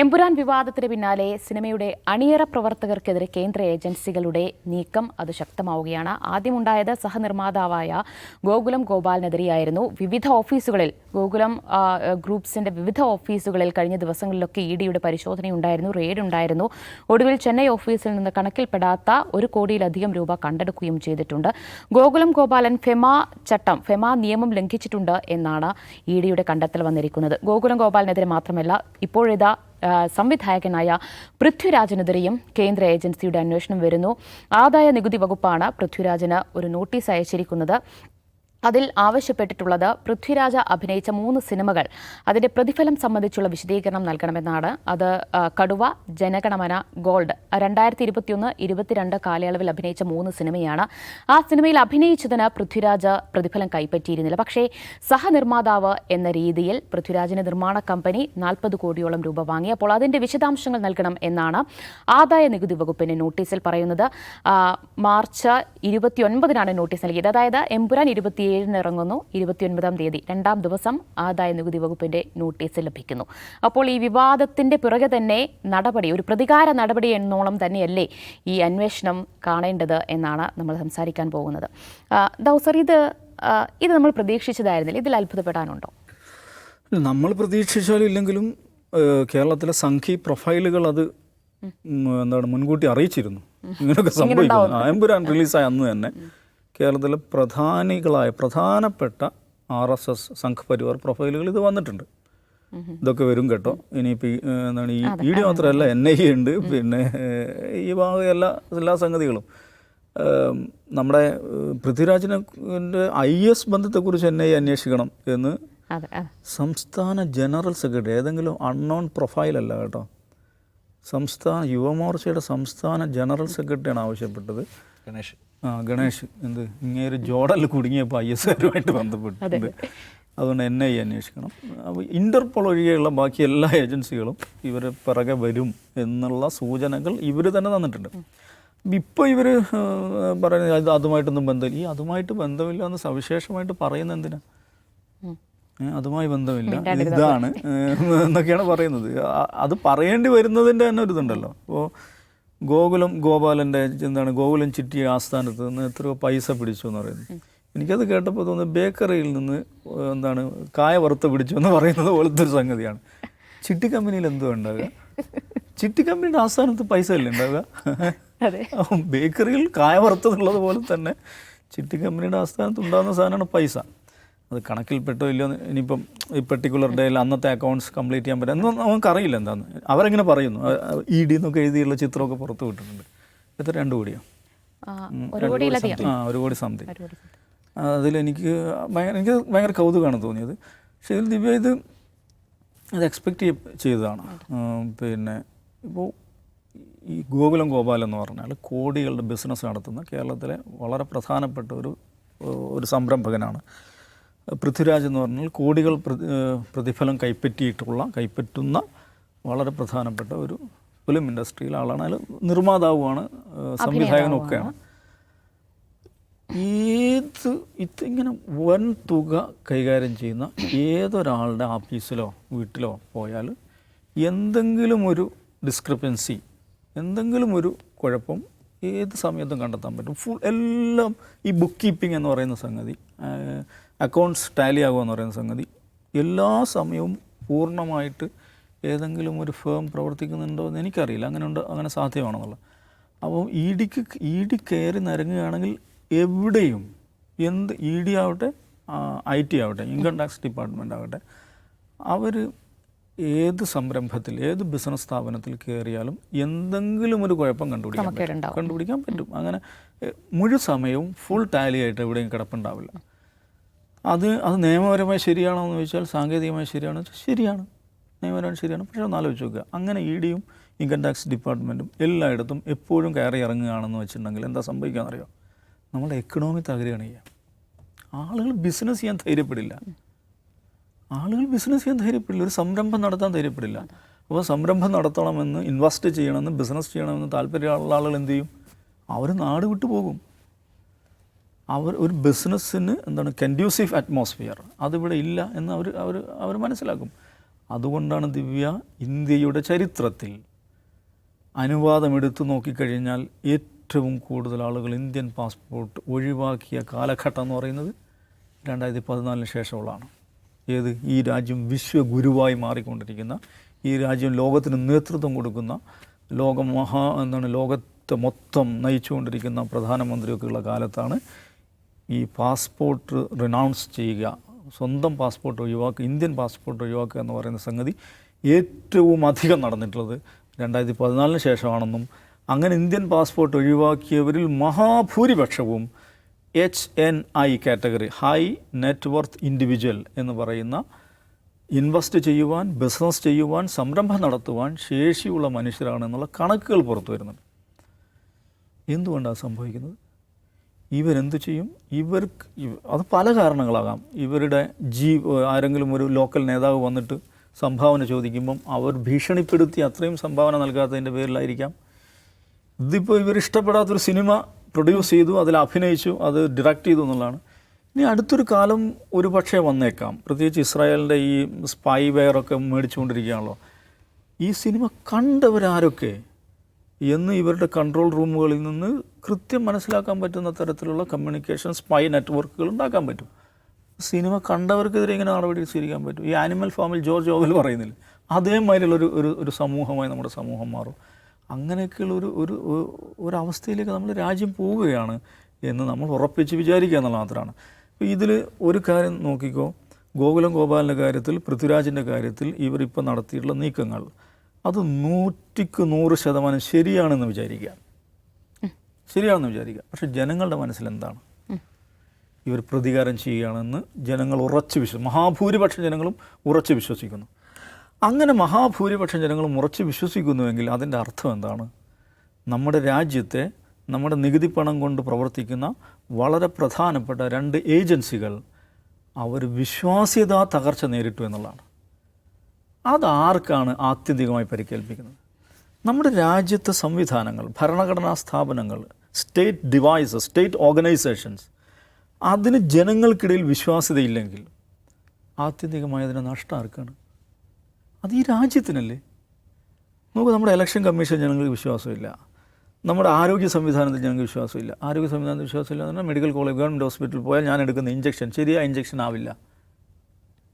എമ്പുരാൻ വിവാദത്തിന് പിന്നാലെ സിനിമയുടെ അണിയറ പ്രവർത്തകർക്കെതിരെ കേന്ദ്ര ഏജൻസികളുടെ നീക്കം അത് ശക്തമാവുകയാണ്. ആദ്യമുണ്ടായത് സഹനിർമ്മാതാവായ ഗോകുലം ഗോപാലിനെതിരെയായിരുന്നു. വിവിധ ഓഫീസുകളിൽ ഗോകുലം ഗ്രൂപ്പ്സിന്റെ വിവിധ ഓഫീസുകളിൽ കഴിഞ്ഞ ദിവസങ്ങളിലൊക്കെ ഇ ഡിയുടെ പരിശോധനയുണ്ടായിരുന്നു റെയ്ഡ് ഉണ്ടായിരുന്നു ഒടുവിൽ ചെന്നൈ ഓഫീസിൽ നിന്ന് കണക്കിൽപ്പെടാത്ത ഒരു കോടിയിലധികം രൂപ കണ്ടെടുക്കുകയും ചെയ്തിട്ടുണ്ട്. ഗോകുലം ഗോപാലൻ ഫെമ ചട്ടം ഫെമ നിയമം ലംഘിച്ചിട്ടുണ്ട് എന്നാണ് ഇ ഡിയുടെ കണ്ടെത്തൽ വന്നിരിക്കുന്നത്. ഗോകുലം ഗോപാലിനെതിരെ മാത്രമല്ല ഇപ്പോഴിതാ സംവിധായകനായ പൃഥ്വിരാജിനെതിരെയും കേന്ദ്ര ഏജൻസിയുടെ അന്വേഷണം വരുന്നു. ആദായ നികുതി വകുപ്പാണ് പൃഥ്വിരാജിന് ഒരു നോട്ടീസ് അയച്ചിരിക്കുന്നത്. അതിൽ ആവശ്യപ്പെട്ടിട്ടുള്ളത് പൃഥ്വിരാജ അഭിനയിച്ച മൂന്ന് സിനിമകൾ. അതിന്റെ പ്രതിഫലം സംബന്ധിച്ചുള്ള വിശദീകരണം നൽകണമെന്നാണ്. അത് കടുവ ജനഗണമന ഗോൾഡ്. രണ്ടായിരത്തി ഇരുപത്തിയൊന്ന് ഇരുപത്തിരണ്ട് കാലയളവിൽ അഭിനയിച്ച മൂന്ന് സിനിമയാണ്. ആ സിനിമയിൽ അഭിനയിച്ചതിന് പൃഥ്വിരാജ് പ്രതിഫലം കൈപ്പറ്റിയിരുന്നില്ല. പക്ഷേ സഹനിർമ്മാതാവ് എന്ന രീതിയിൽ പൃഥ്വിരാജിന് നിർമ്മാണ കമ്പനി നാൽപ്പത് കോടിയോളം രൂപ വാങ്ങി. അപ്പോൾ അതിന്റെ വിശദാംശങ്ങൾ നൽകണം എന്നാണ് ആദായ നികുതി വകുപ്പിന്റെ നോട്ടീസിൽ പറയുന്നത്. മാർച്ച് ഇരുപത്തിയൊൻപതിനാണ് നോട്ടീസ് നൽകിയത്. അതായത് എമ്പുരാൻ ഇരുപത്തിയേഴിന് ഇറങ്ങുന്നു ഇരുപത്തിയൊൻപതാം തീയതി രണ്ടാം ദിവസം ആദായ നികുതി വകുപ്പിന്റെ നോട്ടീസ് ലഭിക്കുന്നു. അപ്പോൾ ഈ വിവാദത്തിന്റെ പിറകെ തന്നെ നടപടി ഒരു പ്രതികാര നടപടി എന്നോളം തന്നെയല്ലേ ഈ അന്വേഷണം കാണേണ്ടത് എന്നാണ് നമ്മൾ സംസാരിക്കാൻ പോകുന്നത്. ദൗസർ ഇത് ഇത് നമ്മൾ പ്രതീക്ഷിച്ചതായിരുന്നില്ല. ഇതിൽ അത്ഭുതപ്പെടാനുണ്ടോ? നമ്മൾ പ്രതീക്ഷിച്ചാലും ഇല്ലെങ്കിലും കേരളത്തിലെ സംഘി പ്രൊഫൈലുകൾ അത് എന്താണ് മുൻകൂട്ടി അറിയിച്ചിരുന്നു. ഇങ്ങനെയൊക്കെ സംഭവിക്കുന്നു. ആയമ്പുരാൻ റിലീസായ അന്ന് തന്നെ. കേരളത്തിലെ പ്രധാനികളായ പ്രധാനപ്പെട്ട ആർ എസ് എസ് സംഘപരിവാർ പ്രൊഫൈലുകൾ ഇത് വന്നിട്ടുണ്ട്. ഇതൊക്കെ വരും കേട്ടോ. ഇനിയിപ്പോൾ എന്താണ് ഈ ഇ ഡി മാത്രമല്ല എൻ ഐ ഉണ്ട്. പിന്നെ ഈ ഭാഗം എല്ലാ എല്ലാ സംഗതികളും. നമ്മുടെ പൃഥ്വിരാജിനെ ഐ എസ് ബന്ധത്തെക്കുറിച്ച് എൻ ഐ അന്വേഷിക്കണം എന്ന് അതെ അതെ. സംസ്ഥാന ജനറൽ സെക്രട്ടറി ഏതെങ്കിലും അൺനോൺ പ്രൊഫൈലല്ല കേട്ടോ. സംസ്ഥാന യുവമോർച്ചയുടെ സംസ്ഥാന ജനറൽ സെക്രട്ടറിയാണ് ആവശ്യപ്പെട്ടത്. ഗണേഷ്. ആ ഗണേഷ് എന്ത്? ഇങ്ങേര് ജോഡൽ കുടുങ്ങിയപ്പോൾ ഐ എസ് ആരുമായിട്ട് ബന്ധപ്പെട്ടിട്ടുണ്ട്. അതുകൊണ്ട് എൻ ഐ അന്വേഷിക്കണം. അപ്പോൾ ഇന്റർപോൾ ഒഴികെയുള്ള ബാക്കി എല്ലാ ഏജൻസികളും ഇവരെ പിറകെ വരും എന്നുള്ള സൂചനകൾ ഇവർ തന്നെ തന്നിട്ടുണ്ട്. ഇപ്പോൾ ഇവർ പറയുന്നത് അത് അതുമായിട്ടൊന്നും ബന്ധമില്ല. ഈ അതുമായിട്ട് ബന്ധമില്ല എന്ന് സവിശേഷമായിട്ട് പറയുന്ന എന്തിനാ? അതുമായി ബന്ധമില്ല. ഇതാണ് എന്നൊക്കെയാണ് പറയുന്നത്. അത് പറയേണ്ടി വരുന്നതിന്റെ തന്നെ ഒരു ഇതുണ്ടല്ലോ. അപ്പോൾ ഗോകുലം ഗോപാലന്റെ എന്താണ് ഗോകുലം ചിട്ടി ആസ്ഥാനത്ത് നിന്ന് എത്രയോ പൈസ പിടിച്ചു എന്ന് പറയുന്നത് എനിക്കത് കേട്ടപ്പോൾ തോന്നുന്നു ബേക്കറിയിൽ നിന്ന് എന്താണ് കായ വറുത്ത് പിടിച്ചു എന്ന് പറയുന്നത് പോലത്തെ ഒരു സംഗതിയാണ്. ചിട്ടി കമ്പനിയിൽ എന്തോ ഉണ്ടാവുക? ചിട്ടി കമ്പനിയുടെ ആസ്ഥാനത്ത് പൈസ അല്ലേ ഉണ്ടാവുക. ബേക്കറിയിൽ കായ വറുത്തതുള്ളത് പോലെ തന്നെ ചിട്ടി കമ്പനിയുടെ ആസ്ഥാനത്ത് ഉണ്ടാകുന്ന സാധനമാണ് പൈസ. അത് കണക്കിൽപ്പെട്ടോ ഇല്ലയോ ഇനിയിപ്പം ഈ പെർട്ടിക്കുലർ ഡേയിൽ അന്നത്തെ അക്കൗണ്ട്സ് കംപ്ലീറ്റ് ചെയ്യാൻ പറ്റും. എന്നൊന്നും നമുക്കറിയില്ല എന്താന്ന്. അവരെങ്ങനെ പറയുന്നു? ഇ ഡി എന്നൊക്കെ എഴുതിയുള്ള ചിത്രമൊക്കെ പുറത്ത് വിട്ടിട്ടുണ്ട്. എത്ര രണ്ട് കോടിയോ? ആ, ഒരു കോടി സംതിങ്. അതിലെനിക്ക് ഭയങ്കര എനിക്ക് ഭയങ്കര കൗതുകമാണ് തോന്നിയത്. പക്ഷേ ഇതിൽ ദിവ്യ ഇത് അത് എക്സ്പെക്റ്റ് ചെയ്തതാണ്. പിന്നെ ഇപ്പോൾ ഈ ഗോകുലം ഗോപാൽ എന്ന് പറഞ്ഞാൽ കോടികളുടെ ബിസിനസ് നടത്തുന്ന കേരളത്തിലെ വളരെ പ്രധാനപ്പെട്ട ഒരു ഒരു സംരംഭകനാണ്. പൃഥ്വിരാജ് എന്ന് പറഞ്ഞാൽ കോടികൾ പ്രതിഫലം കൈപ്പറ്റിയിട്ടുള്ള കൈപ്പറ്റുന്ന വളരെ പ്രധാനപ്പെട്ട ഒരു ഫിലിം ഇൻഡസ്ട്രിയിലെ ആളാണ്. അതിൽ നിർമ്മാതാവുമാണ് സംവിധായകനൊക്കെയാണ്. ഏത് ഇത് ഇങ്ങനെ വൻ തുക കൈകാര്യം ചെയ്യുന്ന ഏതൊരാളുടെ ഓഫീസിലോ വീട്ടിലോ പോയാൽ എന്തെങ്കിലും ഒരു ഡിസ്ക്രിപ്പൻസി എന്തെങ്കിലും ഒരു കുഴപ്പം ഏത് സമയത്തും കണ്ടെത്താൻ പറ്റും. ഫുൾ എല്ലാം ഈ ബുക്ക് കീപ്പിംഗ് എന്ന് പറയുന്ന സംഗതി അക്കൗണ്ട്സ് ടാലി ആകുക എന്ന് പറയുന്ന സംഗതി എല്ലാ സമയവും പൂർണമായിട്ട് ഏതെങ്കിലും ഒരു ഫേം പ്രവർത്തിക്കുന്നുണ്ടോ എന്ന് എനിക്കറിയില്ല. അങ്ങനെ ഉണ്ടോ അങ്ങനെ സാധ്യമാണെന്നുള്ളത്. അപ്പോൾ ഇ ഡിക്ക് ഇ ഡി കയറി നിരങ്ങുകയാണെങ്കിൽ എവിടെയും എന്ത് ഇ ഡി ആവട്ടെ ഐ ടി ആവട്ടെ ഇൻകം ടാക്സ് ഡിപ്പാർട്ട്മെന്റ് ആവട്ടെ അവർ ഏത് സംരംഭത്തിൽ ഏത് ബിസിനസ് സ്ഥാപനത്തിൽ കയറിയാലും എന്തെങ്കിലും ഒരു കുഴപ്പം കണ്ടുപിടിക്കാൻ പറ്റും. കണ്ടുപിടിക്കാൻ പറ്റും. അങ്ങനെ മുഴുവൻ സമയവും ഫുൾ ടാലി ആയിട്ട് എവിടെയും കിടപ്പുണ്ടാവില്ല. അത് അത് നിയമപരമായി ശരിയാണോ എന്ന് ചോദിച്ചാൽ സാങ്കേതികമായി ശരിയാണോ ശരിയാണ്. നിയമപരമായി ശരിയാണ്. പക്ഷേ ഒന്ന് ആലോചിച്ച് നോക്കുക. അങ്ങനെ ഇ ഡിയും ഇൻകം ടാക്സ് ഡിപ്പാർട്ട്മെന്റും എല്ലായിടത്തും എപ്പോഴും കയറി ഇറങ്ങുകയാണെന്ന് വെച്ചിട്ടുണ്ടെങ്കിൽ എന്താ സംഭവിക്കാമെന്നറിയോ നമ്മുടെ എക്കണോമി തകരുകയാണ് ചെയ്യുക. ആളുകൾ ബിസിനസ് ചെയ്യാൻ ധൈര്യപ്പെടില്ല. ആളുകൾ ബിസിനസ് ചെയ്യാൻ ധൈര്യപ്പെടില്ല. ഒരു സംരംഭം നടത്താൻ ധൈര്യപ്പെടില്ല. അപ്പോൾ സംരംഭം നടത്തണമെന്ന് ഇൻവെസ്റ്റ് ചെയ്യണമെന്ന് ബിസിനസ് ചെയ്യണമെന്ന് താല്പര്യമുള്ള ആളുകൾ എന്ത് ചെയ്യും? അവർ നാട് വിട്ടു പോകും. അവർ ഒരു ബിസിനസ്സിന് എന്താണ് കൻഡ്യൂസീവ് അറ്റ്മോസ്ഫിയർ. അതിവിടെ ഇല്ല എന്ന് അവർ അവർ അവർ മനസ്സിലാക്കും. അതുകൊണ്ടാണ് ദിവ്യ ഇന്ത്യയുടെ ചരിത്രത്തിൽ അനുവാദം എടുത്തു നോക്കിക്കഴിഞ്ഞാൽ ഏറ്റവും കൂടുതൽ ആളുകൾ ഇന്ത്യൻ പാസ്പോർട്ട് ഒഴിവാക്കിയ കാലഘട്ടം എന്ന് പറയുന്നത് രണ്ടായിരത്തി പതിനാലിന് ശേഷമുള്ളതാണ്. ഏത്? ഈ രാജ്യം വിശ്വഗുരുവായി മാറിക്കൊണ്ടിരിക്കുന്ന ഈ രാജ്യം ലോകത്തിന് നേതൃത്വം കൊടുക്കുന്ന ലോകമഹാ എന്താണ് ലോകത്തെ മൊത്തം നയിച്ചുകൊണ്ടിരിക്കുന്ന പ്രധാനമന്ത്രിയൊക്കെയുള്ള കാലത്താണ് ഈ പാസ്പോർട്ട് റിനൗൺസ് ചെയ്യുക സ്വന്തം പാസ്പോർട്ട് ഒഴിവാക്കുക ഇന്ത്യൻ പാസ്പോർട്ട് ഒഴിവാക്കുക എന്ന് പറയുന്ന സംഗതി ഏറ്റവും അധികം നടന്നിട്ടുള്ളത് രണ്ടായിരത്തി പതിനാലിന് ശേഷമാണെന്നും അങ്ങനെ ഇന്ത്യൻ പാസ്പോർട്ട് ഒഴിവാക്കിയവരിൽ മഹാഭൂരിപക്ഷവും H N I category high net worth individual എന്ന് പറയുന്ന ഇൻവെസ്റ്റ് ചെയ്യുവാൻ ബിസിനസ് ചെയ്യുവാൻ സംരംഭം നടത്തുവാൻ ശേഷിയുള്ള മനുഷ്യരാണെന്നുള്ള കണക്കുകൾ പുറത്തു വരുന്നുണ്ട്. എന്തുകൊണ്ടാണ് സംഭവിക്കുന്നത്? ഇവരെന്ത് ചെയ്യും? ഇവർക്ക് അത് പല കാരണങ്ങളാകാം. ഇവരുടെ ജീ ആരെങ്കിലും ഒരു ലോക്കൽ നേതാവ് വന്നിട്ട് സംഭാവന ചോദിക്കുമ്പം അവർ ഭീഷണിപ്പെടുത്തി അത്രയും സംഭാവന നൽകാത്തതിന്റെ പേരിലായിരിക്കാം. ഇതിപ്പോൾ ഇവർ ഇഷ്ടപ്പെടാത്തൊരു സിനിമ പ്രൊഡ്യൂസ് ചെയ്തു അതിൽ അഭിനയിച്ചു അത് ഡിറക്റ്റ് ചെയ്തു എന്നുള്ളതാണ്. ഇനി അടുത്തൊരു കാലം ഒരു പക്ഷേ വന്നേക്കാം. പ്രത്യേകിച്ച് ഇസ്രായേലിന്റെ ഈ സ്പൈ വെയറൊക്കെ മേടിച്ചുകൊണ്ടിരിക്കുകയാണല്ലോ. ഈ സിനിമ കണ്ടവരാരൊക്കെ എന്ന് ഇവരുടെ കൺട്രോൾ റൂമുകളിൽ നിന്ന് കൃത്യം മനസ്സിലാക്കാൻ പറ്റുന്ന തരത്തിലുള്ള കമ്മ്യൂണിക്കേഷൻ സ്പൈ നെറ്റ്വർക്കുകൾ ഉണ്ടാക്കാൻ പറ്റും. സിനിമ കണ്ടവർക്കെതിരെ ഇങ്ങനെ നടപടി സ്വീകരിക്കാൻ പറ്റും. ഈ ആനിമൽ ഫാമിൽ ജോർജ് ഓവൽ പറയുന്നില്ല? അതേമാതിരിയുള്ള ഒരു ഒരു ഒരു സമൂഹമായി നമ്മുടെ സമൂഹം മാറും. അങ്ങനെയൊക്കെയുള്ള ഒരു ഒരു ഒരു- ഒരു അവസ്ഥയിലേക്ക് നമ്മൾ രാജ്യം പോവുകയാണ് എന്ന് നമ്മൾ ഉറപ്പിച്ച് വിചാരിക്കുക എന്നുള്ള മാത്രമാണ്. അപ്പോൾ ഇതിൽ ഒരു കാര്യം നോക്കിക്കോ. ഗോകുലം ഗോപാലിന്റെ കാര്യത്തിൽ പൃഥ്വിരാജിന്റെ കാര്യത്തിൽ ഇവരിപ്പോൾ നടത്തിയിട്ടുള്ള നീക്കങ്ങൾ. അത് നൂറ്റിക്ക് നൂറ് ശതമാനം ശരിയാണെന്ന് വിചാരിക്കുക. ശരിയാണെന്ന് വിചാരിക്കുക. പക്ഷെ ജനങ്ങളുടെ മനസ്സിലെന്താണ്? ഇവർ പ്രതികാരം ചെയ്യുകയാണെന്ന് ജനങ്ങൾ ഉറച്ച് വിശ്വസിക്കും മഹാഭൂരിപക്ഷം ജനങ്ങളും ഉറച്ച് വിശ്വസിക്കുന്നു. അങ്ങനെ മഹാഭൂരിപക്ഷം ജനങ്ങളും ഉറച്ച് വിശ്വസിക്കുന്നുവെങ്കിൽ അതിന്റെ അർത്ഥം എന്താണ്? നമ്മുടെ രാജ്യത്തെ നമ്മുടെ നികുതി പണം കൊണ്ട് പ്രവർത്തിക്കുന്ന വളരെ പ്രധാനപ്പെട്ട രണ്ട് ഏജൻസികൾ അവർ വിശ്വാസ്യത തകർച്ച നേരിട്ടു എന്നുള്ളതാണ്. അതാർക്കാണ് ആത്യന്തികമായി പരിക്കേൽപ്പിക്കുന്നത്? നമ്മുടെ രാജ്യത്തെ സംവിധാനങ്ങൾ ഭരണഘടനാ സ്ഥാപനങ്ങൾ സ്റ്റേറ്റ് ഡിവൈസസ് സ്റ്റേറ്റ് ഓർഗനൈസേഷൻസ് അതിന് ജനങ്ങൾക്കിടയിൽ വിശ്വാസ്യതയില്ലെങ്കിൽ ആത്യന്തികമായി അതിന് നഷ്ടം ആർക്കാണ്? അത് ഈ രാജ്യത്തിനല്ലേ? നമുക്ക് നമ്മുടെ ഇലക്ഷൻ കമ്മീഷൻ ജനങ്ങൾക്ക് വിശ്വാസമില്ല. നമ്മുടെ ആരോഗ്യ സംവിധാനത്തിൽ ഞങ്ങൾക്ക് വിശ്വാസമില്ല. ആരോഗ്യ സംവിധാനത്തിൽ വിശ്വാസമില്ല എന്ന് പറഞ്ഞാൽ മെഡിക്കൽ കോളേജ് ഗവൺമെന്റ് ഹോസ്പിറ്റലിൽ പോയാൽ ഞാൻ എടുക്കുന്ന ഇഞ്ചക്ഷൻ ശരിയായ ഇഞ്ചക്ഷൻ ആവില്ല.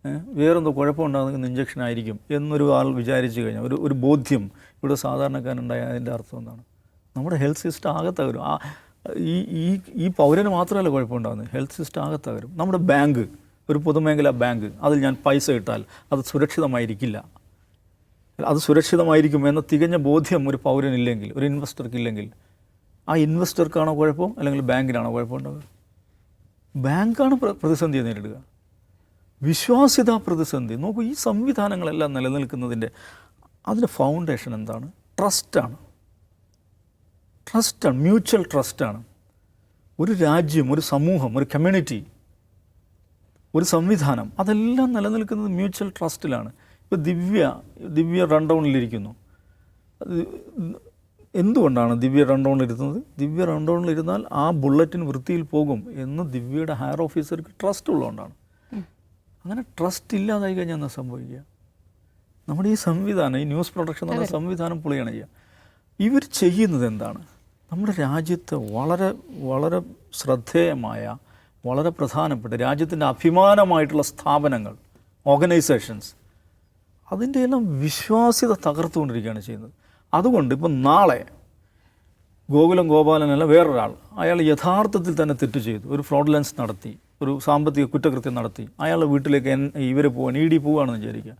വേറെന്തോ കുഴപ്പമുണ്ടാകുന്ന ഇഞ്ചക്ഷൻ ആയിരിക്കും എന്നൊരു ആൾ വിചാരിച്ചു കഴിഞ്ഞാൽ ഒരു ഒരു ബോധ്യം ഇവിടെ സാധാരണക്കാരുണ്ടായ അതിന്റെ അർത്ഥം എന്താണ്? നമ്മുടെ ഹെൽത്ത് സിസ്റ്റം ആകെ തകരും. ആ ഈ ഈ ഈ പൗരന് മാത്രമല്ല കുഴപ്പമുണ്ടാകുന്നത്. ഹെൽത്ത് സിസ്റ്റം ആകെ തകരും. നമ്മുടെ ബാങ്ക് ഒരു പൊതുമേഖലാ ബാങ്ക് അതിൽ ഞാൻ പൈസ ഇട്ടാൽ അത് സുരക്ഷിതമായിരിക്കില്ല. അത് സുരക്ഷിതമായിരിക്കും എന്ന തികഞ്ഞ ബോധ്യം ഒരു പൗരനില്ലെങ്കിൽ ഒരു ഇൻവെസ്റ്റർക്കില്ലെങ്കിൽ ആ ഇൻവെസ്റ്റർക്കാണോ കുഴപ്പം? അല്ലെങ്കിൽ ബാങ്കിനാണോ കുഴപ്പമുണ്ടാവുക? ബാങ്കാണ് പ്ര- പ്രതിസന്ധിയെ നേരിടുക. വിശ്വാസ്യതാ പ്രതിസന്ധി. നോക്കൂ ഈ സംവിധാനങ്ങളെല്ലാം നിലനിൽക്കുന്നതിന്റെ അതിന്റെ ഫൗണ്ടേഷൻ എന്താണ്? ട്രസ്റ്റാണ് ട്രസ്റ്റാണ് മ്യൂച്വൽ ട്രസ്റ്റാണ് ഒരു രാജ്യം ഒരു സമൂഹം ഒരു കമ്മ്യൂണിറ്റി ഒരു സംവിധാനം അതെല്ലാം നിലനിൽക്കുന്നത് മ്യൂച്വൽ ട്രസ്റ്റിലാണ് ഇപ്പോൾ ദിവ്യ ദിവ്യ റൺ ഡൗണിലിരിക്കുന്നു അത് എന്തുകൊണ്ടാണ് ദിവ്യ റൺ ഡൗണിലിരുന്നത് ദിവ്യ റൺ ഡൗണിലിരുന്നാൽ ആ ബുള്ളറ്റിൻ വൃത്തിയിൽ പോകും എന്ന് ദിവ്യയുടെ ഹയർ ഓഫീസർക്ക് ട്രസ്റ്റ് ഉള്ളതുകൊണ്ടാണ്. അങ്ങനെ ട്രസ്റ്റ് ഇല്ലാതായി കഴിഞ്ഞാൽ എന്താ സംഭവിക്കുക? നമ്മുടെ ഈ സംവിധാനം ഈ ന്യൂസ് പ്രൊഡക്ഷൻ എന്ന സംവിധാനം പൊളിയാണ് ചെയ്യുക. ഇവർ ചെയ്യുന്നത് എന്താണ്? നമ്മുടെ രാജ്യത്ത് വളരെ വളരെ ശ്രദ്ധേയമായ വളരെ പ്രധാനപ്പെട്ട രാജ്യത്തിന്റെ അഭിമാനമായിട്ടുള്ള സ്ഥാപനങ്ങൾ ഓർഗനൈസേഷൻസ് അതിന്റെ എല്ലാം വിശ്വാസ്യത തകർത്തുകൊണ്ടിരിക്കുകയാണ് ചെയ്യുന്നത്. അതുകൊണ്ട് ഇപ്പം നാളെ ഗോകുലം ഗോപാലനല്ല വേറൊരാൾ അയാൾ യഥാർത്ഥത്തിൽ തന്നെ തെറ്റ് ചെയ്തു. ഒരു ഫ്രോഡ്ലൻസ് നടത്തി. ഒരു സാമ്പത്തിക കുറ്റകൃത്യം നടത്തി. അയാളുടെ വീട്ടിലേക്ക് ഇവർ പോവാൻ ഇ ഡി പോവുകയാണെന്ന് വിചാരിക്കുക.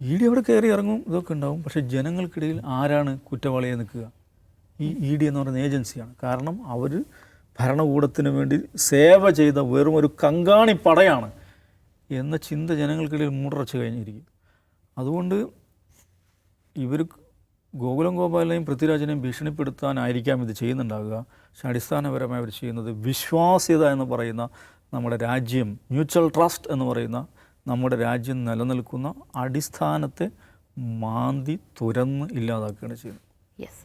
ഇ ഡി അവിടെ കയറി ഇറങ്ങും ഇതൊക്കെ ഉണ്ടാവും. പക്ഷേ ജനങ്ങൾക്കിടയിൽ ആരാണ് കുറ്റവാളിയെ നിൽക്കുക? ഈ ഇ ഡി എന്ന് പറയുന്ന ഏജൻസിയാണ്. കാരണം അവർ ഭരണകൂടത്തിന് വേണ്ടി സേവ ചെയ്ത വെറും ഒരു കങ്കാണി പടയാണ് എന്ന ചിന്ത ജനങ്ങൾക്കിടയിൽ മൂടറച്ച് കഴിഞ്ഞിരിക്കും. അതുകൊണ്ട് ഇവർ ഗോകുലം ഗോപാലിനെയും പൃഥ്വിരാജിനെയും ഭീഷണിപ്പെടുത്താനായിരിക്കാം ഇത് ചെയ്യുന്നുണ്ടാവുക. പക്ഷെ അടിസ്ഥാനപരമായി അവർ ചെയ്യുന്നത് വിശ്വാസ്യത എന്ന് പറയുന്ന നമ്മുടെ രാജ്യം മ്യൂച്വൽ ട്രസ്റ്റ് എന്ന് പറയുന്ന നമ്മുടെ രാജ്യം നിലനിൽക്കുന്ന അടിസ്ഥാനത്തെ മാന്തി തുരന്ന് ഇല്ലാതാക്കുകയാണ് ചെയ്യുന്നത്. യെസ്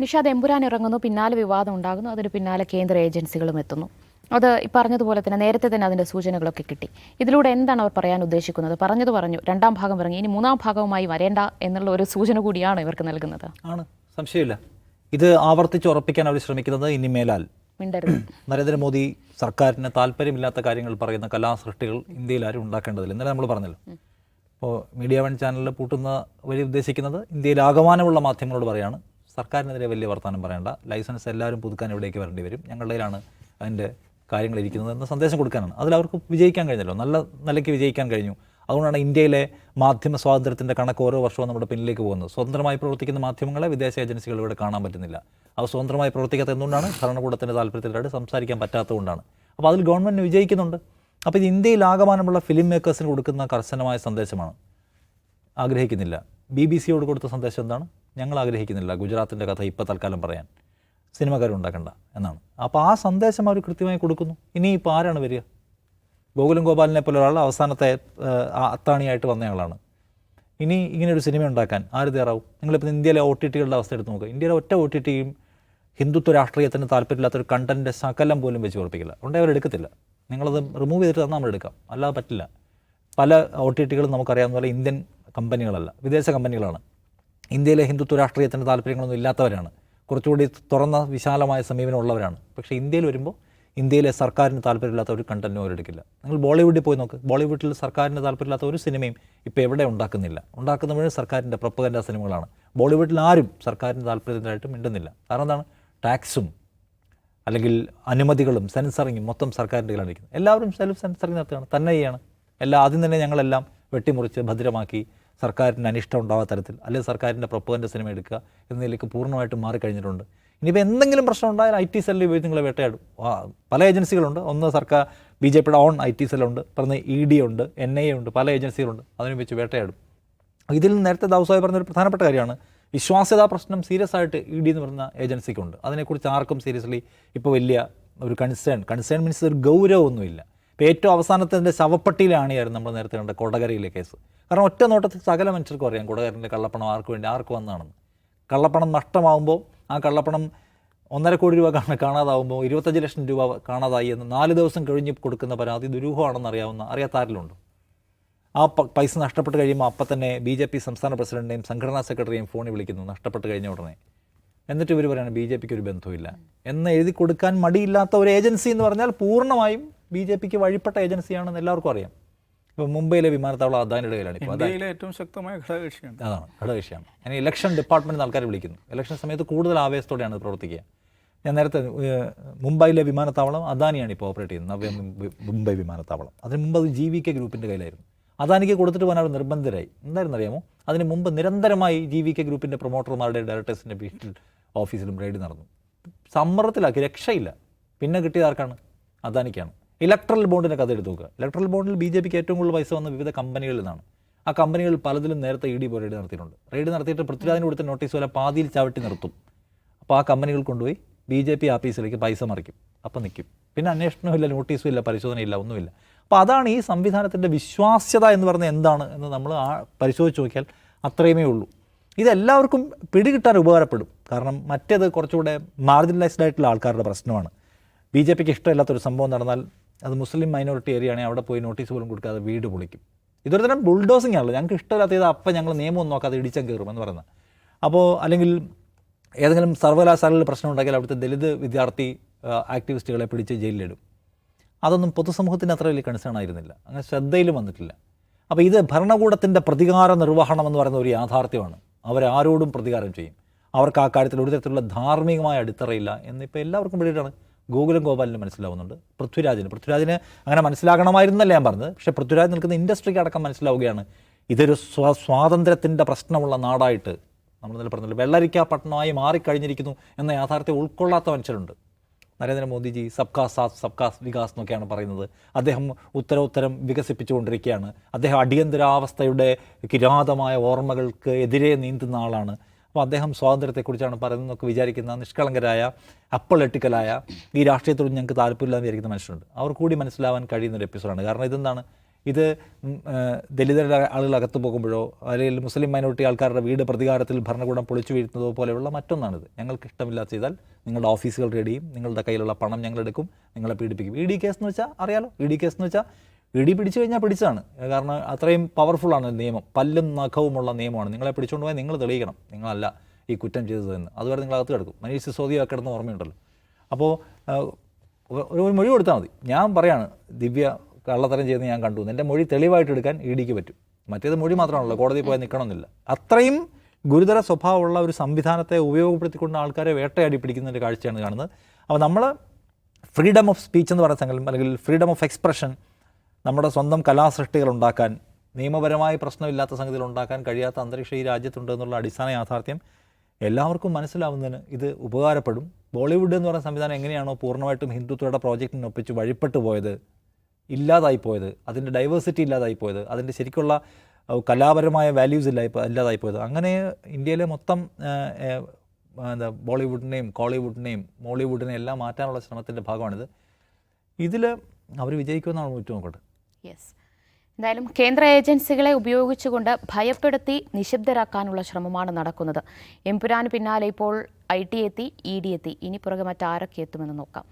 നിഷാദ് എമ്പുരാൻ ഇറങ്ങുന്നു പിന്നാലെ വിവാദം ഉണ്ടാകുന്നു അതിന് പിന്നാലെ കേന്ദ്ര ഏജൻസികളും എത്തുന്നു. അത് ഈ പറഞ്ഞതുപോലെ തന്നെ നേരത്തെ തന്നെ അതിന്റെ സൂചനകളൊക്കെ കിട്ടി. ഇതിലൂടെ എന്താണ് അവർ പറയാൻ ഉദ്ദേശിക്കുന്നത്? പറഞ്ഞത് പറഞ്ഞു രണ്ടാം ഭാഗം ഇറങ്ങി ഇനി മൂന്നാം ഭാഗവുമായി വരേണ്ട എന്നുള്ള ഒരു സൂചന കൂടിയാണ് ഇവർക്ക് നൽകുന്നത്. ആണ്. സംശയമില്ല. ഇത് ആവർത്തിച്ച് ഉറപ്പിക്കാൻ അവർ ശ്രമിക്കുന്നത് ഇനി മേലാൽ. നരേന്ദ്രമോദി സർക്കാരിന് താല്പര്യമില്ലാത്ത കാര്യങ്ങൾ പറയുന്ന കലാസൃഷ്ടികൾ ഇന്ത്യയിൽ ആരും ഉണ്ടാക്കേണ്ടതില്ല. ഇന്നലെ നമ്മൾ പറഞ്ഞല്ലോ. ഇപ്പോൾ മീഡിയ വൺ ചാനലിൽ പൂട്ടുന്ന വഴി ഉദ്ദേശിക്കുന്നത് ഇന്ത്യയിൽ ആകമാനമുള്ള മാധ്യമങ്ങളോട് പറയാണ്. സർക്കാരിനെതിരെ വലിയ വർത്തമാനം പറയേണ്ട. ലൈസൻസ് എല്ലാവരും പുതുക്കാൻ ഇവിടേക്ക് വരേണ്ടി വരും. ഞങ്ങളുടെ കയ്യിലാണ് അതിന്റെ കാര്യങ്ങൾ ഇരിക്കുന്നത് എന്ന സന്ദേശം കൊടുക്കാനാണ്. അതിൽ അവർക്ക് വിജയിക്കാൻ കഴിഞ്ഞല്ലോ. നല്ല നിലയ്ക്ക് വിജയിക്കാൻ കഴിഞ്ഞു. അതുകൊണ്ടാണ് ഇന്ത്യയിലെ മാധ്യമ സ്വാതന്ത്ര്യത്തിന്റെ കണക്ക് ഓരോ വർഷവും നമ്മുടെ പിന്നിലേക്ക് പോകുന്നത്. സ്വതന്ത്രമായി പ്രവർത്തിക്കുന്ന മാധ്യമങ്ങളെ വിദേശ ഏജൻസികൾ ഇവിടെ കാണാൻ പറ്റുന്നില്ല. അവ സ്വതന്ത്രമായി പ്രവർത്തിക്കാത്ത എന്തുകൊണ്ടാണ്? ഭരണകൂടത്തിന്റെ താല്പര്യത്തിലായിട്ട് സംസാരിക്കാൻ പറ്റാത്തതുകൊണ്ടാണ്. അപ്പോൾ അതിൽ ഗവൺമെന്റ് വിജയിക്കുന്നുണ്ട്. അപ്പോൾ ഇത് ഇന്ത്യയിൽ ആകമാനമുള്ള ഫിലിം മേക്കേഴ്സിന് കൊടുക്കുന്ന കർശനമായ സന്ദേശമാണ്. ആഗ്രഹിക്കുന്നില്ല. ബി ബി സിയോട് കൊടുത്ത സന്ദേശം എന്താണ്? ഞങ്ങൾ ആഗ്രഹിക്കുന്നില്ല ഗുജറാത്തിന്റെ കഥ ഇപ്പോൾ തൽക്കാലം പറയാൻ. സിനിമക്കാരുണ്ടാക്കണ്ട എന്നാണ്. അപ്പോൾ ആ സന്ദേശം അവർ കൃത്യമായി കൊടുക്കുന്നു. ഇനി ഇപ്പോൾ ആരാണ് വരിക? ഗോകുലം ഗോപാലിനെ പോലെ ഒരാൾ അവസാനത്തെ അത്താണിയായിട്ട് വന്നയാളാണ് ഇനി ഇങ്ങനെയൊരു സിനിമ ഉണ്ടാക്കാൻ ആര് തയ്യാറാവും? നിങ്ങളിപ്പോൾ ഇന്ത്യയിലെ ഒ ടി ടികളുടെ അവസ്ഥ എടുത്ത് നോക്കുക. ഇന്ത്യയിലെ ഒറ്റ ഒ ടി ടിയും ഹിന്ദുത്വ രാഷ്ട്രീയത്തിന് താല്പര്യമില്ലാത്തൊരു കണ്ടന്റ് ശകലം പോലും വെച്ച് ഉറപ്പിക്കില്ല. അതുകൊണ്ട് അവർ എടുക്കത്തില്ല. നിങ്ങളത് റിമൂവ് ചെയ്തിട്ട് തന്നെ നമ്മൾ എടുക്കാം. അല്ലാതെ പറ്റില്ല. പല ഒ ടി ടികളും നമുക്കറിയാവുന്ന പോലെ ഇന്ത്യൻ കമ്പനികളല്ല വിദേശ കമ്പനികളാണ്. ഇന്ത്യയിലെ ഹിന്ദുത്വ രാഷ്ട്രീയത്തിന്റെ താല്പര്യങ്ങളൊന്നും ഇല്ലാത്തവരാണ്. കുറച്ചുകൂടി തുറന്ന വിശാലമായ സമീപനമുള്ളവരാണ്. പക്ഷേ ഇന്ത്യയിൽ വരുമ്പോൾ ഇന്ത്യയിലെ സർക്കാരിന് താല്പര്യമില്ലാത്ത ഒരു കണ്ടന്റും അവരെടുക്കില്ല നിങ്ങൾ ബോളിവുഡിൽ പോയി നോക്ക്. ബോളിവുഡിൽ സർക്കാരിന് താല്പര്യമില്ലാത്ത ഒരു സിനിമയും ഇപ്പോൾ എവിടെ ഉണ്ടാക്കുന്നില്ല. ഉണ്ടാക്കുന്ന മുഴുവൻ സർക്കാരിന്റെ പ്രപ്പകന്റെ സിനിമകളാണ്. ബോളിവുഡിൽ ആരും സർക്കാരിന് താല്പര്യത്തിനായിട്ട് മിണ്ടുന്നില്ല. കാരണം എന്താണ്? ടാക്സും അല്ലെങ്കിൽ അനുമതികളും സെൻസറിങ്ങും മൊത്തം സർക്കാരിന്റെ കയ്യിലാണ് എല്ലാവരും സെൽഫ് സെൻസറിങ് നടത്തുകയാണ്. തന്നെയാണ് എല്ലാ ആദ്യം തന്നെ ഞങ്ങളെല്ലാം വെട്ടിമുറിച്ച് ഭദ്രമാക്കി സർക്കാരിന് അനിഷ്ടം ഉണ്ടാവാത്ത തരത്തിൽ അല്ലെങ്കിൽ സർക്കാരിന്റെ പ്രൊപ്പോന്റെ സിനിമ എടുക്കുക എന്നതിലേക്ക് പൂർണമായിട്ടും മാറിക്കഴിഞ്ഞിട്ടുണ്ട്. ഇനിയിപ്പോൾ എന്തെങ്കിലും പ്രശ്നം ഉണ്ടായാൽ ഐ ടി സെല്ലിൽ ഉപയോഗിച്ച് നിങ്ങളെ വേട്ടയാടും. പല ഏജൻസികളുണ്ട്. ഒന്ന് സർക്കാർ ബി ജെ പിയുടെ ഓൺ ഐ ടി സെല്ലുണ്ട്. പറഞ്ഞ ഇ ഡി ഉണ്ട് എൻ ഐ എ ഉണ്ട് പല ഏജൻസികളുണ്ട്. അതിനെ വെച്ച് വേട്ടയാടും. ഇതിൽ നേരത്തെ ദാവസായി പറഞ്ഞൊരു പ്രധാനപ്പെട്ട കാര്യമാണ്. വിശ്വാസ്യതാ പ്രശ്നം സീരിയസ് ആയിട്ട് ഇ ഡി എന്ന് പറയുന്ന ഏജൻസിക്കുണ്ട്. അതിനെക്കുറിച്ച് ആർക്കും സീരിയസ്ലി ഇപ്പോൾ വലിയ ഒരു കൺസേൺ. കൺസേൺ മീൻസ് ഒരു ഗൗരവമൊന്നുമില്ല. ഇപ്പോൾ ഏറ്റവും അവസാനത്തിന്റെ ശവപ്പട്ടിയിലാണിയായിരുന്നു നമ്മൾ നേരത്തെ കണ്ട കൊടകരയിലെ കേസ്. കാരണം ഒറ്റ നോട്ടത്തിൽ സകല മനുഷ്യർക്കും അറിയാം കൊടകരന്റെ കള്ളപ്പണം ആർക്ക് വേണ്ടി ആർക്ക് വന്നതാണെന്ന്. കള്ളപ്പണം നഷ്ടമാകുമ്പോൾ ആ കള്ളപ്പണം ഒന്നര കോടി രൂപ കാണ കാണാതാവുമ്പോൾ ഇരുപത്തഞ്ച് ലക്ഷം രൂപ കാണാതായി എന്ന് നാല് ദിവസം കഴിഞ്ഞ് കൊടുക്കുന്ന പരാതി ദുരൂഹമാണെന്ന് അറിയാവുന്ന അറിയാത്ത ആരിലുണ്ട് ആ പൈസ നഷ്ടപ്പെട്ട് കഴിയുമ്പോൾ അപ്പം തന്നെ ബി ജെ പി സംസ്ഥാന പ്രസിഡന്റിനെയും സംഘടനാ സെക്രട്ടറിയും ഫോണിൽ വിളിക്കുന്നു നഷ്ടപ്പെട്ട് കഴിഞ്ഞ ഉടനെ. എന്നിട്ട് ഇവർ പറയുകയാണ് ബി ജെ പിക്ക് ഒരു ബന്ധമില്ല എന്ന് എഴുതി കൊടുക്കാൻ മടിയില്ലാത്ത ഒരു ഏജൻസി എന്ന് പറഞ്ഞാൽ പൂർണമായും ബി ജെ പിക്ക് വഴിപ്പെട്ട ഏജൻസിയാണെന്ന് എല്ലാവർക്കും അറിയാം. ഇപ്പോൾ മുംബൈയിലെ വിമാനത്താവളം അദാനിയുടെ കയ്യിലാണ്. ഇപ്പോൾ ഇന്ത്യയിലെ ഏറ്റവും ശക്തമായ ഘടകകക്ഷിയാണ്. അതാണ് ഘടകകക്ഷിയാണ്. അതിന് ഇലക്ഷൻ ഡിപ്പാർട്ട്മെന്റ് ആൾക്കാർ വിളിക്കുന്നു. ഇലക്ഷൻ സമയത്ത് കൂടുതൽ ആവേശത്തോടെയാണ് പ്രവർത്തിക്കുക. ഞാൻ നേരത്തെ മുംബൈയിലെ വിമാനത്താവളം അദാനിയാണ് ഇപ്പോൾ ഓപ്പറേറ്റ് ചെയ്യുന്നത്. നവ്യ മുംബൈ- മുംബൈ വിമാനത്താവളം. അതിന് മുമ്പ് അത് ജി വി കെ ഗ്രൂപ്പിന്റെ കയ്യിലായിരുന്നു. അദാനിക്ക് കൊടുത്തിട്ട് പോകാൻ അവർ നിർബന്ധരായി എന്തായിരുന്നു അറിയാമോ അതിന് മുമ്പ് നിരന്തരമായി ജി വി കെ ഗ്രൂപ്പിന്റെ പ്രൊമോട്ടർമാരുടെ ഡയറക്ടേഴ്സിന്റെ വീട്ടിൽ ഓഫീസിലും റെയ്ഡ് നടന്നു. സമ്മർദ്ദത്തിലാക്കി രക്ഷയില്ല. പിന്നെ കിട്ടിയത് ആർക്കാണ്? അദാനിക്കാണ്. ഇലക്ട്രൽ ബോണ്ടിന്റെ കഥ എടുത്ത് നോക്കുക ഇലക്ട്രൽ ബോണ്ടിൽ ബി ജെ പിക്ക് ഏറ്റവും കൂടുതൽ പൈസ വന്ന വിവിധ കമ്പനികളിൽ നിന്നാണ്. ആ കമ്പനികൾ പലതിലും നേരത്തെ ഇ ഡി പോലെ റെയ്ഡ് നടത്തിയിട്ടുണ്ട്. റെയ്ഡ് നടത്തിയിട്ട് പൃഥ്വിരാജിന് കൊടുത്ത നോട്ടീസ് പോലെ പാതിയിൽ ചവിട്ടി നിർത്തും. അപ്പോൾ ആ കമ്പനികൾ കൊണ്ടുപോയി ബി ജെ പി ആഫീസിലേക്ക് പൈസ മറിക്കും. അപ്പം നിൽക്കും പിന്നെ അന്വേഷണമില്ല നോട്ടീസും ഇല്ല പരിശോധനയില്ല ഒന്നുമില്ല. അപ്പോൾ അതാണ് ഈ സംവിധാനത്തിന്റെ വിശ്വാസ്യത എന്ന് പറയുന്നത് എന്താണ് എന്ന് നമ്മൾ ആ പരിശോധിച്ച് നോക്കിയാൽ അത്രയുമേ ഉള്ളൂ. ഇതെല്ലാവർക്കും പിടികിട്ടാൻ ഉപകാരപ്പെടും. കാരണം മറ്റേത് കുറച്ചുകൂടെ മാർജിനലൈസ്ഡ് ആയിട്ടുള്ള ആൾക്കാരുടെ പ്രശ്നമാണ്. ബി ജെ പിക്ക് ഇഷ്ടമില്ലാത്തൊരു സംഭവം നടന്നാൽ അത് മുസ്ലിം മൈനോറിറ്റി ഏരിയ ആണെങ്കിൽ അവിടെ പോയി നോട്ടീസ് പോലും കൊടുക്കാതെ വീട് പൊളിക്കും. ഇതൊരു തരം ബുൾഡോസിങ് ആണല്ലോ. ഞങ്ങൾക്ക് ഇഷ്ടമില്ലാത്ത ഇത് അപ്പം ഞങ്ങൾ നിയമമൊന്നും നോക്കാതെ ഇടിച്ചാൽ കയറും എന്ന് പറയുന്നത്. അപ്പോൾ അല്ലെങ്കിൽ ഏതെങ്കിലും സർവകലാശാലയിൽ പ്രശ്നം ഉണ്ടെങ്കിൽ അവിടുത്തെ ദലിത് വിദ്യാർത്ഥി ആക്ടിവിസ്റ്റുകളെ പിടിച്ച് ജയിലിലിടും. അതൊന്നും പൊതുസമൂഹത്തിന് അത്ര വലിയ കൺസേൺ ആയിരുന്നില്ല. അങ്ങനെ ശ്രദ്ധയിൽ വന്നിട്ടില്ല. അപ്പോൾ ഇത് ഭരണകൂടത്തിന്റെ പ്രതികാര നിർവഹണം എന്ന് പറയുന്ന ഒരു യാഥാർത്ഥ്യമാണ്. അവരാരോടും പ്രതികാരം ചെയ്യും. അവർക്ക് ആ കാര്യത്തിൽ ഒരു തരത്തിലുള്ള ധാർമ്മികമായ അടിത്തറയില്ല എന്നിപ്പോൾ എല്ലാവർക്കും വേണ്ടിയിട്ടാണ് ഗോകുലം ഗോപാലിന് മനസ്സിലാവുന്നുണ്ട്. പൃഥ്വിരാജിന്. പൃഥ്വിരാജിന് അങ്ങനെ മനസ്സിലാകണമായിരുന്നല്ല ഞാൻ പറഞ്ഞത്. പക്ഷേ പൃഥ്വിരാജ് നിൽക്കുന്ന ഇൻഡസ്ട്രിക്ക് അടക്കം മനസ്സിലാവുകയാണ്. ഇതൊരു സ്വ സ്വാതന്ത്ര്യത്തിന്റെ പ്രശ്നമുള്ള നാടായിട്ട് നമ്മൾ ഇന്നലെ പറഞ്ഞല്ലോ. വെള്ളരിക്ക പട്ടണമായി മാറിക്കഴിഞ്ഞിരിക്കുന്നു എന്ന യാഥാർത്ഥ്യം ഉൾക്കൊള്ളാത്ത മനുഷ്യരുണ്ട്. നരേന്ദ്രമോദിജി സബ്കാ സാത്ത് സബ്കാ വികാസ് എന്നൊക്കെയാണ് പറയുന്നത്. അദ്ദേഹം ഉത്തരോത്തരം വികസിപ്പിച്ചുകൊണ്ടിരിക്കുകയാണ്. അദ്ദേഹം അടിയന്തരാവസ്ഥയുടെ കിരാതമായ ഓർമ്മകൾക്ക് എതിരെ നീന്തുന്ന ആളാണ്. അപ്പോൾ അദ്ദേഹം സ്വാതന്ത്ര്യത്തെക്കുറിച്ചാണ് പറയുന്നതെന്നൊക്കെ വിചാരിക്കുന്ന നിഷ്കളങ്കരായ അപ്പളെട്ടിക്കലായ ഈ രാഷ്ട്രീയത്തോട് ഞങ്ങൾക്ക് താല്പര്യമില്ലാന്ന് വിചാരിക്കുന്ന മനുഷ്യരുണ്ട്. അവർ കൂടി മനസ്സിലാവാൻ കഴിയുന്നൊരു എപ്പിസോഡാണ് കാരണം ഇതെന്താണ്? ഇത് ദലിതരുടെ ആളുകൾ അകത്ത് പോകുമ്പോഴോ അല്ലെങ്കിൽ മുസ്ലിം മൈനോറിറ്റി ആൾക്കാരുടെ വീട് പ്രതികാരത്തിൽ ഭരണകൂടം പൊളിച്ചു വീഴ്ത്തുന്നതോ പോലെയുള്ള മറ്റൊന്നാണിത്. ഞങ്ങൾക്ക് ഇഷ്ടമില്ലാത്ത ചെയ്താൽ നിങ്ങളുടെ ഓഫീസുകൾ റെഡിയും നിങ്ങളുടെ കയ്യിലുള്ള പണം ഞങ്ങൾ എടുക്കും നിങ്ങളെ പീഡിപ്പിക്കും. ഇ ഡി കേസ് എന്ന് വെച്ചാൽ അറിയാലോ. ഇ ഡി കേസ് എന്ന് വെച്ചാൽ ഇ ഡി പിടിച്ചു കഴിഞ്ഞാൽ പിടിച്ചതാണ്. കാരണം അത്രയും പവർഫുള്ളാണ് നിയമം. പല്ലും നഖവുമുള്ള നിയമമാണ്. നിങ്ങളെ പിടിച്ചുകൊണ്ട് പോയാൽ നിങ്ങൾ തെളിയിക്കണം. നിങ്ങളല്ല ഈ കുറ്റം ചെയ്തതെന്ന്. അതുവരെ നിങ്ങൾ അകത്ത് കിടക്കും. മനീഷ് സിസോദിയ കിടന്ന് ഓർമ്മയുണ്ടല്ലോ. അപ്പോൾ ഒരു മൊഴി കൊടുത്താൽ മതി. ഞാൻ പറയാണ് ദിവ്യ കള്ളത്തരം ചെയ്യുന്ന ഞാൻ കണ്ടു. എന്റെ മൊഴി തെളിവായിട്ട് എടുക്കാൻ ഇ ഡിക്ക് പറ്റും. മറ്റേത് മൊഴി മാത്രമാണല്ലോ. കോടതിയിൽ പോയാൽ നിൽക്കണമെന്നില്ല. അത്രയും ഗുരുതര സ്വഭാവമുള്ള ഒരു സംവിധാനത്തെ ഉപയോഗപ്പെടുത്തിക്കൊണ്ട് ആൾക്കാരെ വേട്ടയാടി പിടിക്കുന്ന ഒരു കാഴ്ചയാണ് കാണുന്നത്. അപ്പോൾ നമ്മൾ ഫ്രീഡം ഓഫ് സ്പീച്ച് എന്ന് പറയുന്ന സങ്കല്പം അല്ലെങ്കിൽ ഫ്രീഡം ഓഫ് എക്സ്പ്രഷൻ നമ്മുടെ സ്വന്തം കലാസൃഷ്ടികൾ ഉണ്ടാക്കാൻ നിയമപരമായ പ്രശ്നമില്ലാത്ത സംഗതികൾ ഉണ്ടാക്കാൻ കഴിയാത്ത അന്തരീക്ഷം ഈ രാജ്യത്തുണ്ട് എന്നുള്ള അടിസ്ഥാന യാഥാർത്ഥ്യം എല്ലാവർക്കും മനസ്സിലാവുന്നതിന് ഇത് ഉപകാരപ്പെടും. ബോളിവുഡ് എന്ന് പറയുന്ന സംവിധാനം എങ്ങനെയാണോ പൂർണമായിട്ടും ഹിന്ദുത്വയുടെ പ്രോജക്റ്റിനൊപ്പിച്ച് വഴിപ്പെട്ടു പോയത് ഇല്ലാതായി പോയത് അതിന്റെ ഡൈവേഴ്സിറ്റി ഇല്ലാതായി പോയത് അതിന്റെ ശരിക്കുള്ള കലാപരമായ വാല്യൂസ് ഇല്ലായി ഇല്ലാതായി പോയത്. അങ്ങനെ ഇന്ത്യയിലെ മൊത്തം എന്താ ബോളിവുഡിനെയും കോളിവുഡിനെയും മോളിവുഡിനെയും എല്ലാം മാറ്റാനുള്ള ശ്രമത്തിന്റെ ഭാഗമാണിത്. ഇതിൽ അവർ വിജയിക്കുമെന്നാണ് ഉറ്റുനോക്കട്ടെ യെസ് എന്തായാലും കേന്ദ്ര ഏജൻസികളെ ഉപയോഗിച്ചുകൊണ്ട് ഭയപ്പെടുത്തി നിശബ്ദരാക്കാനുള്ള ശ്രമമാണ് നടക്കുന്നത്. എംപുരാന് പിന്നാലെ ഇപ്പോൾ ഐ ടി എത്തി ഇ ഡി എത്തി. ഇനി പുറകെ മറ്റാരൊക്കെ എത്തുമെന്ന് നോക്കാം.